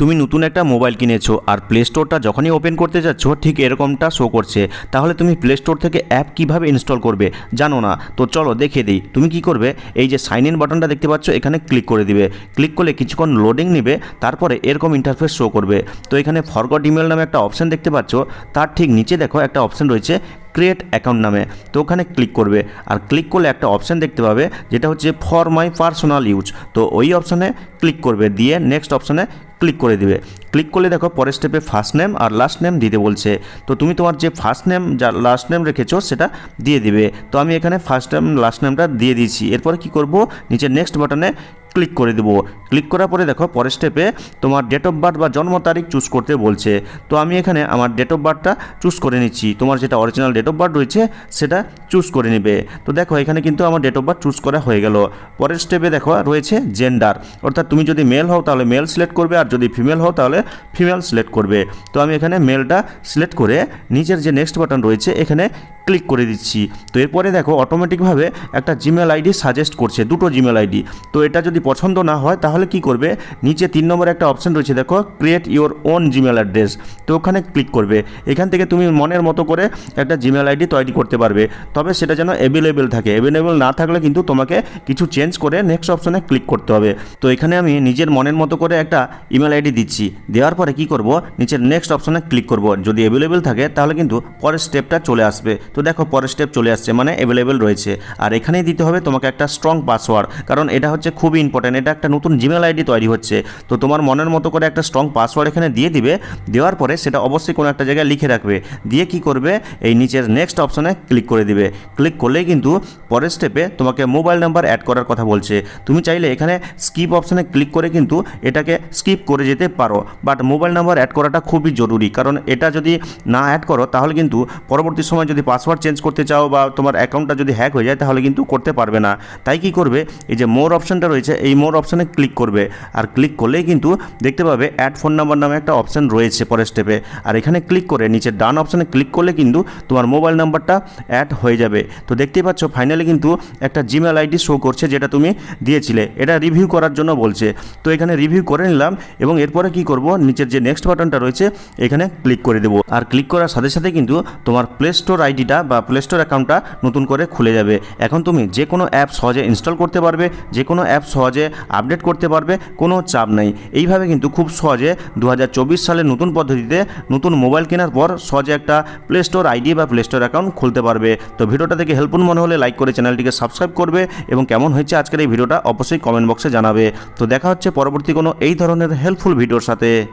তুমি নতুন একটা মোবাইল কিনেছো আর প্লে স্টোরটা যখনই ওপেন করতে যাচ্ছ, ঠিক এরকমটা শো করছে। তাহলে তুমি প্লে স্টোর থেকে অ্যাপ কীভাবে ইনস্টল করবে জানো না? তো চলো দেখে দিই। তুমি কি করবে? এই যে সাইন ইন বাটনটা দেখতে পাচ্ছ, এখানে ক্লিক করে দিবে। ক্লিক করলে কিছুক্ষণ লোডিং নেবে, তারপরে এরকম ইন্টারফেস শো করবে। তো এখানে ফরগট ইমেল নামে একটা অপশন দেখতে পাচ্ছ, তার ঠিক নিচে দেখো একটা অপশন রয়েছে ক্রিয়েট অ্যাকাউন্ট নামে। তো ওখানে ক্লিক করবে। আর ক্লিক করলে একটা অপশান দেখতে পাবে, যেটা হচ্ছে ফর মাই পার্সোনাল ইউজ তো ওই অপশানে ক্লিক করবে। দিয়ে নেক্সট অপশানে ক্লিক করে দিবে। ক্লিক করলে দেখো পরের স্টেপে ফার্স্ট নেম আর লাস্ট নেম দিতে বলছে। তো তুমি তোমার যে ফার্স্ট নেম যা লাস্ট নেম রেখেছো সেটা দিয়ে দিবে। তো আমি এখানে ফার্স্ট নেম লাস্ট নেমটা দিয়ে দিয়েছি। এরপরে কি করব? নিচে নেক্সট বাটনে ক্লিক করে দেবো। ক্লিক করার পরে দেখো, পরের স্টেপে তোমার ডেট অফ বার্থ বা জন্ম তারিখ চুজ করতে বলছে। তো আমি এখানে আমার ডেট অফ বার্থটা চুজ করে নিচ্ছি। তোমার যেটা অরিজিনাল ডেট অফ বার্থ রয়েছে, সেটা চুজ করে নেবে। তো দেখো, এখানে কিন্তু আমার ডেট অফ বার্থ চুজ করা হয়ে গেল। পরের স্টেপে দেখো, রয়েছে জেন্ডার অর্থাৎ তুমি যদি মেল হও, তাহলে মেল সিলেক্ট করবে, আর যদি ফিমেল হও, তাহলে ফিমেল সিলেক্ট করবে। তো আমি এখানে মেলটা সিলেক্ট করে নিচের যে নেক্সট বাটন রয়েছে, এখানে ক্লিক করে দিচ্ছি। তো এরপরে দেখো অটোমেটিকভাবে একটা জিমেল আইডি সাজেস্ট করছে, দুটো জিমেল আইডি তো এটা যদি পছন্দ না হয়, তাহলে কি করবে? নিচে তিন নম্বরে একটা অপশন রয়েছে, দেখো create your own Gmail address তো ওখানে ক্লিক করবে। এখান থেকে তুমি মনের মতো করে একটা জিমেল আইডি তৈরি করতে পারবে। তবে সেটা যেন অ্যাভেলেবেল থাকে। অ্যাভেলেবেল না থাকলে কিন্তু তোমাকে কিছু চেঞ্জ করে নেক্সট অপশনে ক্লিক করতে হবে। তো এখানে আমি নিজের মনের মতো করে একটা ইমেল আইডি দিচ্ছি। দেওয়ার পরে কি করব? নিচের নেক্সট অপশনে ক্লিক করব। যদি অ্যাভেলেবেল থাকে, তাহলে কিন্তু পরের স্টেপটা চলে আসবে। তো দেখো, পরের স্টেপ চলে আসছে মানে অ্যাভেলেবেল রয়েছে। আর এখানেই দিতে হবে তোমাকে একটা স্ট্রং পাসওয়ার্ড কারণ এটা হচ্ছে খুবই ইম্পর্টেন্ট এটা একটা নতুন জিমেল আইডি তৈরি হচ্ছে। তো তোমার মনের মতো করে একটা স্ট্রং পাসওয়ার্ড এখানে দিয়ে দিবে, দেওয়ার পরে সেটা অবশ্যই কোনো একটা জায়গায় লিখে রাখবে। দিয়ে কি করবে? এই নিচের নেক্সট অপশনে ক্লিক করে দিবে। ক্লিক করলেই কিন্তু পরের স্টেপে তোমাকে মোবাইল নাম্বার অ্যাড করার কথা বলছে। তুমি চাইলে এখানে স্কিপ অপশনে ক্লিক করে কিন্তু এটাকে স্কিপ করে যেতে পারো। বাট মোবাইল নাম্বার অ্যাড করাটা খুবই জরুরি। কারণ এটা যদি না অ্যাড করো, তাহলে কিন্তু পরবর্তী সময় যদি পাসওয়ার্ড চেঞ্জ করতে চাও বা তোমার অ্যাকাউন্টটা যদি হ্যাক হয়ে যায়, তাহলে কিন্তু করতে পারবে না। তাই কি করবে? এই যে মোর অপশনটা রয়েছে এই মোর অপশানে ক্লিক করবে। আর ক্লিক করলেই কিন্তু দেখতে পাবে অ্যাড ফোন নাম্বার নামে একটা অপশান রয়েছে পরের স্টেপে আর এখানে ক্লিক করে নিচে ডান অপশানে ক্লিক করলে কিন্তু তোমার মোবাইল নাম্বারটা অ্যাড হয়ে যাবে। তো দেখতেই পাচ্ছ ফাইনালি কিন্তু একটা জিমেল আইডি শো করছে যেটা তুমি দিয়েছিলে। এটা রিভিউ করার জন্য বলছে। তো এখানে রিভিউ করে নিলাম এবং এরপরে কি করব? নিচের যে নেক্সট বাটনটা রয়েছে, এখানে ক্লিক করে দেবো। আর ক্লিক করার সাথে সাথে কিন্তু তোমার প্লে স্টোর আইডিটা বা প্লে স্টোর অ্যাকাউন্টটা নতুন করে খুলে যাবে। এখন তুমি যে কোনো অ্যাপ সহজে ইনস্টল করতে পারবে যে কোনো অ্যাপ সহজে আপডেট করতে পারবে, কোনো চাপ নেই। এইভাবে কিন্তু খুব সহজে দু হাজার চব্বিশ সালে নতুন পদ্ধতিতে নতুন মোবাইল কেনার পর সহজে একটা প্লে স্টোর আইডি বা প্লে স্টোর অ্যাকাউন্ট খুলতে পারবে। তো ভিডিওটা দেখে হেল্পফুল মনে হলে লাইক করে চ্যানেলটিকে সাবস্ক্রাইব করবে এবং কেমন হয়েছে আজকের এই ভিডিওটা অবশ্যই কমেন্ট বক্সে জানাবে। তো দেখা হচ্ছে পরবর্তী কোনো এই ধরনের হেল্পফুল ভিডিওর সাথে।